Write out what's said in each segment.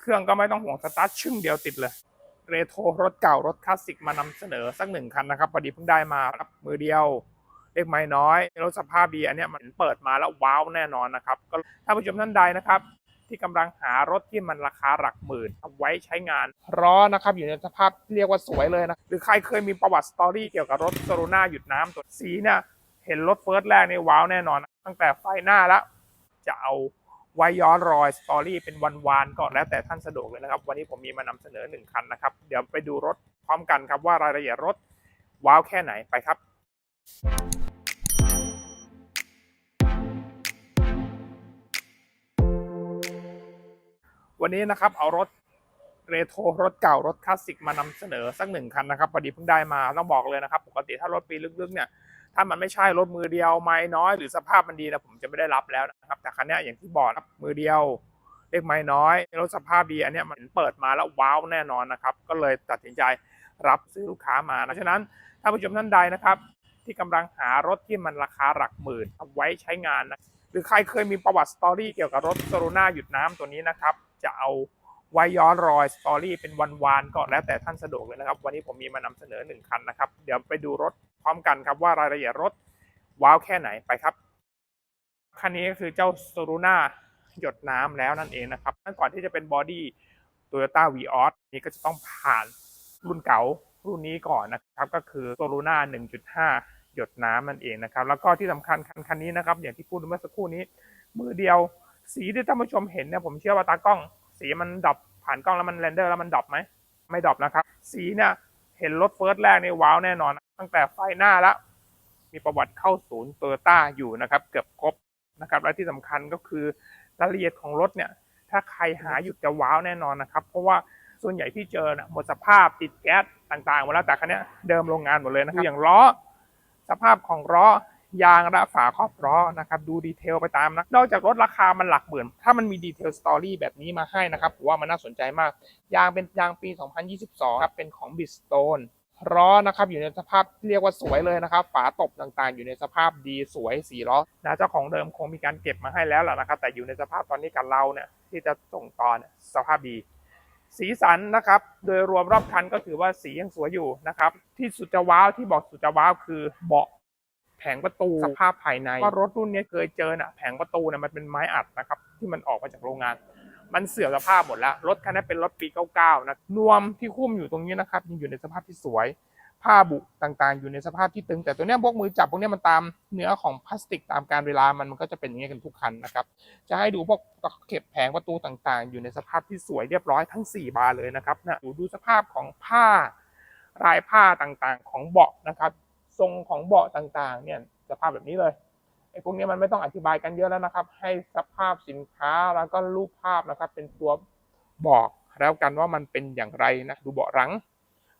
เครื่องก็ไม่ต้องห่วงสตาร์ทชึ่งเดียวติดเลยเรโทรรถเก่ารถคลาสสิกมานำเสนอสักหนึ่งคันนะครับพอดีเพิ่งได้มาครับมือเดียวเล็กไม่น้อยรถสภาพดีอันนี้มันเปิดมาแล้วว้าวแน่นอนนะครับ ก็ถ้าผู้ชมท่านใดนะครับ ที่กำลังหารถที่มันราคาหลักหมื่นเอาไว้ใช้งานล้อนะครับ อยู่ในสภาพเรียกว่าสวยเลยนะหรือใครเคยมีประวัติสตอรี่เกี่ยวกับรถโซโลนาหยุดน้ำตัวสีเนี่ยเห็นรถเฟิร์สแรกในว้าวแน่นอน ตั้งแต่ไฟหน้าแล้วจะเอา ไว้ย้อนรอยสตอรี่เป็นวันๆก็แล้วแต่ท่านสะดวกเลยนะครับ วันนี้ผมมีมานำเสนอหนึ่งคันนะครับ เดี๋ยวไปดูรถพร้อมกันครับว่ารายละเอียดรถว้าวแค่ไหนไปครับวันนี้นะครับเอารถเรโทรรถเก่ารถคลาสสิกมานำเสนอสักหนึ่งคันนะครับพอดีเพิ่งได้มาต้องบอกเลยนะครับ ปกติถ้ารถปีลึกๆเนี่ย ถ้ามันไม่ใช่รถมือเดียวไม่น้อย หรือสภาพมันดีนะผมจะไม่ได้รับแล้วนะครับ แต่คันนี้อย่างที่บอกครับมือเดียวเลขไม้น้อยรถสภาพดีอันนี้มันเปิดมาแล้วว้าวแน่นอนนะครับ ก็เลยตัดสินใจรับซื้อลูกค้ามานะฉะนั้นถ้าผู้ชมท่านใดนะครับ ที่กำลังหารถที่มันราคาหลักหมื่นเอาไว้ใช้งานนะหรือใครเคยมีประวัติสตอรี่เกี่ยวกับรถโซโลนาหยุดน้ำตัวนี้นะครับ จะเอา ไว้ย้อนรอยสตอรี่เป็นวันๆก็แล้วแต่ท่านสะดวกเลยนะครับ วันนี้ผมมีมานำเสนอหนึ่งคันนะครับ เดี๋ยวไปดูรถพร้อมกันครับว่ารายละเอียดรถว้าวแค่ไหนไปครับ คันนี้ก็คือเจ้าโซโลนาหยดน้ำแล้วนั่นเองนะครับตั้งก่อนที่จะเป็นบอดี้ Toyota v ีออสนี่ก็จะต้องผ่านรุ่นเก่ารุ่นนี้ก่อนนะครับ ก็คือโซลูน่า1.5 หยดน้ำนั่นเองนะครับ แล้วก็ที่สำคัญคันคันนี้นะครับ อย่างที่พูดเมื่อสักครู่นี้ มือเดียวสีที่ท่านผู้ชมเห็นเนี่ยผมเชื่อว่าตากล้อง สีมันดับผ่านกล้องแล้วมันเรนเดอร์แล้วมันดับไหมไม่ดับนะครับ สีเนี่ยเห็นรถเฟิร์สแรกในว้าวแน่นอน ตั้งแต่ไฟหน้าแล้วมีประวัติเข้าศูนย์โตโยต้าอยู่นะครับ เกือบครบนะครับและที่สำคัญก็คือรายละเอียดของรถเนี่ยถ้าใครหาอยู่จะว้าวแน่นอนนะครับ เพราะว่าส่วนใหญ่ที่เจอนะหมดสภาพติดแก๊สต่างๆหมดแล้วแต่คันนี้เดิมโรงงานหมดเลยนะครับอย่างล้อ สภาพของล้อ ยางและฝาครอบล้อนะครับดูดีเทลไปตามนะนอกจากรถราคามันหลักหมื่น ถ้ามันมีดีเทลสตอรี่แบบนี้มาให้นะครับผมว่ามันน่าสนใจมาก ยางเป็นยางปี 2022ครับเป็นของ Bridgestone ล้อนะครับอยู่ในสภาพเรียกว่าสวยเลยนะครับ ฝาตบต่างๆ อยู่ในสภาพดีสวยสีล้อนะเจ้าของเดิมคงมีการเก็บมาให้แล้วแหละนะครับ แต่อยู่ในสภาพตอนนี้กับเราเนี่ยที่จะส่งตอนสภาพดี สีสันนะครับ โดยรวมรอบคันก็ถือว่าสียังสวยอยู่นะครับ ที่สุดจะว้าวที่บอกสุดจะว้าวคือเบาะ แผงประตูสภาพภายในว่ารถรุ่นนี้เคยเจอน่ะแผงประตูเนี่ยมันเป็นไม้อัดนะครับที่มันออกมาจากโรงงาน มันเสื่อมสภาพหมดแล้วรถคันนี้เป็นรถปี 99 นะนวมที่คุ้มอยู่ตรงนี้นะครับยังอยู่ในสภาพที่สวย ผ้าบุต่างๆ อยู่ในสภาพที่ตึง แต่ตัวเนี้ยพวกมือจับพวกเนี้ยมันตามเนื้อของพลาสติกตามการเวลามันมันก็จะเป็นอย่างเงี้ยกันทุกคันนะครับจะให้ดูพวกตะเข็บแผงประตูต่างๆ อยู่ในสภาพที่สวยเรียบร้อยทั้ง 4 บานเลยนะครับนะดูดูสภาพของผ้าลายผ้าต่างๆ ของเบาะนะครับ ทรงของเบาะต่างๆ เนี่ยสภาพแบบนี้เลยไอ้พวกนี้มันไม่ต้องอธิบายกันเยอะแล้วนะครับ ให้สภาพสินค้าแล้วก็รูปภาพนะครับ เป็นตัวบอกแล้วกันว่ามันเป็นอย่างไรนะดูเบาะหลัง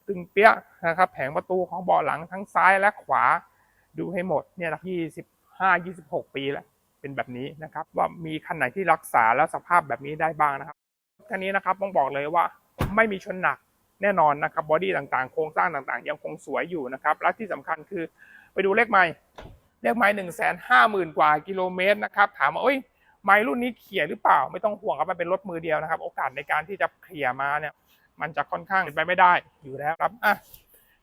ตึงเปี้ยนะครับ แผงประตูของเบาะหลังทั้งซ้ายและขวา ดูให้หมดเนี่ยนะ25 26ปีแล้วเป็นแบบนี้นะครับ ว่ามีคันไหนที่รักษาแล้วสภาพแบบนี้ได้บ้างนะครับคันนี้นะครับต้องบอกเลยว่าไม่มีชนหนัก แน่นอนนะครับบอดี้ต่างๆ โครงสร้างต่างๆ ยังคงสวยอยู่นะครับ และที่สำคัญคือไปดูเลขไม้เลขไม้หนึ่งแสนห้าหมื่นกว่ากิโลเมตรนะครับ ถามว่าเอ้ยไม้รุ่นนี้เขี่ยหรือเปล่า ไม่ต้องห่วงครับมันเป็นรถมือเดียวนะครับ โอกาสในการที่จะเขี่ยมาเนี่ย มันจะค่อนข้างเป็นไปไม่ได้อยู่แล้วครับอะ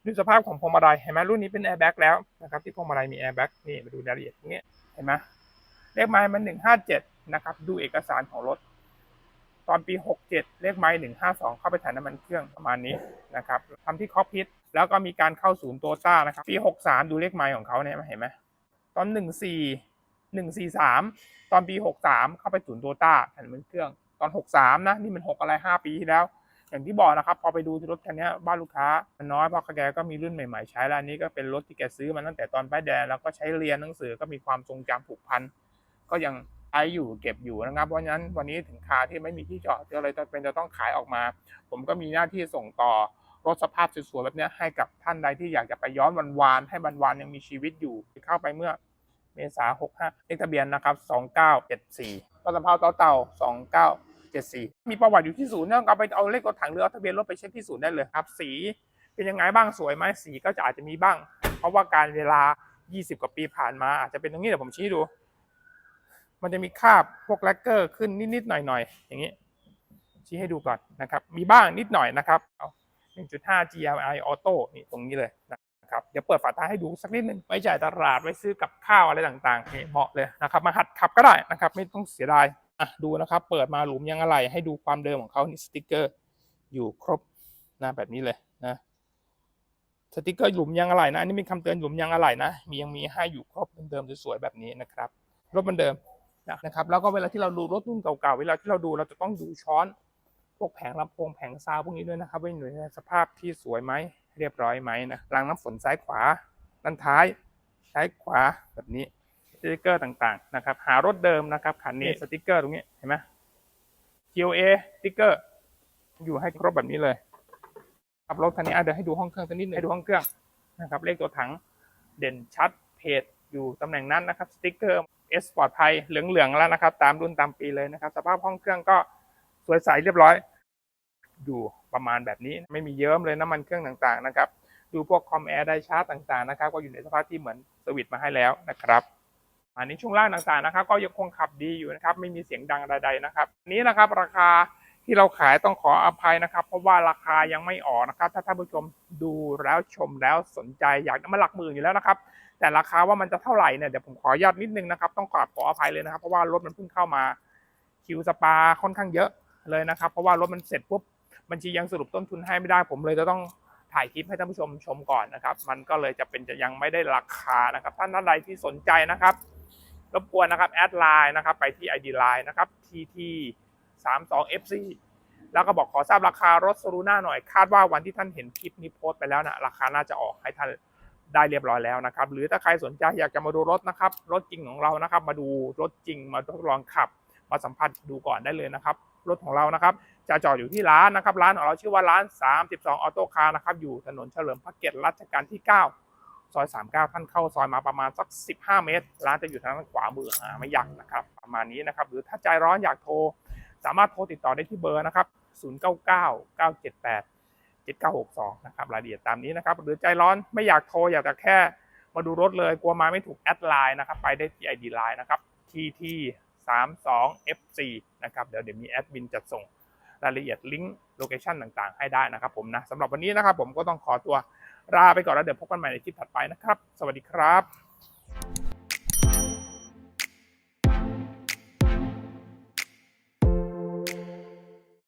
ดูสภาพของพวงมาลัยเห็นไหมรุ่นนี้เป็นแอร์แบ็กแล้วนะครับที่พวงมาลัยมีแอร์แบ็กนี่มาดูรายละเอียดตรงนี้เห็นไหมเลขไม้มันหนึ่งห้าเจ็ดนะครับ ดูเอกสารของรถ ตอนปี 67 เลขไม้152 เข้าไปถ่ายน้ำมันเครื่องประมาณนี้นะครับทำที่คอกพิทแล้วก็มีการเข้าศูนย์โตต้านะครับ ปี 63 ดูเลขไม้ของเขาเนี่ยเห็นไหมตอน 14 143 ตอนปี 63 เข้าไปศูนย์โตต้าถ่ายน้ำมันเครื่อง ตอน 63 นะ นี่มัน 6 อะไร 5 ปีที่แล้ว อย่างที่บอกนะครับ พอไปดูรถคันนี้บ้านลูกค้ามันน้อยเพราะแกก็มีรุ่นใหม่ๆใช้แล้วนี้ก็เป็นรถที่แกซื้อมาตั้งแต่ตอนป้ายแดงแล้วก็ใช้เรียนหนังสือก็มีความทรงจำผูกพันก็ยัง ใช้อยู่เก็บอยู่นะครับ เพราะฉะนั้นวันนี้ถึงคาที่ไม่มีที่จอดก็เลยจะเป็นจะต้องขายออกมา ผมก็มีหน้าที่ส่งต่อรถสภาพสวยๆแบบนี้ให้กับท่านใดที่อยากจะไปย้อนวันวานให้วันวานยังมีชีวิตอยู่เข้าไปเมื่อเมษา65เลขทะเบียนนะครับ2974ต้นสะเพาเต่าเต่า2974มีประวัติอยู่ที่ศูนย์เนี่ยก็เอาไปเอาเลขรถถังเรือเอาทะเบียนรถไปเช็คที่ศูนย์ได้เลยครับ สีเป็นยังไงบ้างสวยไหมสีก็จะอาจจะมีบ้าง เพราะว่าการเวลา 20 กว่าปีผ่านมาอาจจะเป็นตรงนี้เดี๋ยวผมชี้ดู มันจะมีคาบพวกแลกเกอร์ขึ้นนิดๆหน่อยๆ อย่างนี้ ชี้ให้ดูก่อนนะครับ มีบ้างนิดหน่อยนะครับเอา1.5 GLI Auto นี่ตรงนี้เลยนะครับ เดี๋ยวเปิดฝาท้ายให้ดูสักนิดนึงไว้จ่ายตลาด ไว้ซื้อกับข้าวอะไรต่างๆเหมาะเลยนะครับ มาหัดขับก็ได้นะครับ ไม่ต้องเสียดายอะดูนะครับ เปิดมาหลุมยางอะไหล่ให้ดูความเดิมของเขานี่สติกเกอร์อยู่ครบนะแบบนี้เลยนะสติกเกอร์หลุมยางอะไหล่นะอันนี้เป็นคำเตือนหลุมยางอะไหล่นะมียังมีให้อยู่ครบเดิมๆสวยๆแบบนี้นะครับรถมันเดิม นะครับแล้วก็เวลาที่เราดูรถรุ่นเก่าๆเวลาที่เราดูเราจะต้องดูช้อนพวกแผงลำโพงแผงซาวด์พวกนี้ด้วยนะครับว่าอยู่ในสภาพที่สวยไหมเรียบร้อยไหมนะรางน้ำฝนซ้ายขวาด้านท้ายซ้ายขวาแบบนี้สติกเกอร์ต่างๆนะครับ หารถเดิมนะครับคันนี้สติกเกอร์ตรงนี้เห็นไหม GOA สติกเกอร์ อยู่ให้ครบแบบนี้เลยขับรถคันนี้อะเดี๋ยวให้ดูห้องเครื่องตัวนิดนึงให้ดูห้องเครื่องนะครับ เลขตัวถังเด่นชัดเพจอยู่ตำแหน่งนั้นนะครับสติ๊กเกอร์ เอสปลอดภัยเหลืองๆแล้วนะครับ ตามรุ่นตามปีเลยนะครับ สภาพห้องเครื่องก็สวยใสเรียบร้อย อยู่ประมาณแบบนี้ไม่มีเยิ้มเลยน้ำมันเครื่องต่างๆนะครับ ดูพวกคอมแอร์ไดชาร์จต่างๆนะครับ ก็อยู่ในสภาพที่เหมือนสวิตมาให้แล้วนะครับอันนี้ช่วงล่างต่างๆนะครับ ก็ยังคงขับดีอยู่นะครับ ไม่มีเสียงดังใดๆนะครับนนี้นะครับราคาที่เราขายต้องขออภัยนะครับ เพราะว่าราคายังไม่ออกนะครับ ถ้าท่านผู้ชมดูแล้วชมแล้วสนใจอยากมาหลักหมื่นอยู่แล้วนะครับ แต่ราคาว่ามันจะเท่าไหร่เนี่ยเดี๋ยวผมขออนุญาตนิดนึงนะครับ ต้องกราบขออภัยเลยนะครับ เพราะว่ารถมันเพิ่งเข้ามาคิวสปาค่อนข้างเยอะเลยนะครับ เพราะว่ารถมันเสร็จปุ๊บบัญชียังสรุปต้นทุนให้ไม่ได้ผมเลยจะต้องถ่ายคลิปให้ท่านผู้ชมชมก่อนนะครับ มันก็เลยจะเป็นจะยังไม่ได้ราคานะครับ ท่านท่านใดที่สนใจนะครับรบกวนนะครับแอดไลน์นะครับไปที่ ID Line นะครับ TT 32 FC แล้วก็บอกขอทราบราคารถโซลูน่าหน่อย คาดว่าวันที่ท่านเห็นคลิปนี้โพสต์ไปแล้วนะราคาน่าจะออกให้ท่าน ได้เรียบร้อยแล้วนะครับ หรือถ้าใครสนใจอยากจะมาดูรถนะครับ รถจริงของเรานะครับ มาดูรถจริงมาทดลองขับ มาสัมผัสดูก่อนได้เลยนะครับ รถของเรานะครับ จะจอดอยู่ที่ร้านนะครับ ร้านของเราชื่อว่าร้าน 32 ออโต้คาร์นะครับ อยู่ถนนเฉลิมพระเกียรติรัชกาลที่ 9 ซอย 39 ท่านเข้าซอยมาประมาณสัก 15 เมตร ร้านจะอยู่ทางด้านขวามือหาไม่ยากนะครับ ประมาณนี้นะครับ หรือถ้าใจร้อนอยากโทร สามารถโทรติดต่อได้ที่เบอร์นะครับ 099 978 7962นะครับรายละเอียดตามนี้นะครับ หรือใจร้อนไม่อยากโทรอยากจะแค่มาดูรถเลยกลัวมาไม่ถูกแอดไลน์นะครับ ไปได้ที่ ID Line นะครับ TT 32 FC นะครับเดี๋ยวเดี๋ยวมีแอดมินจัดส่งรายละเอียดลิงก์โลเคชันต่างๆ ให้ได้นะครับผมนะสำหรับวันนี้นะครับผมก็ต้องขอตัวลาไปก่อนแล้วเดี๋ยวพบกันใหม่ในคลิปถัดไปนะครับ สวัสดีครับ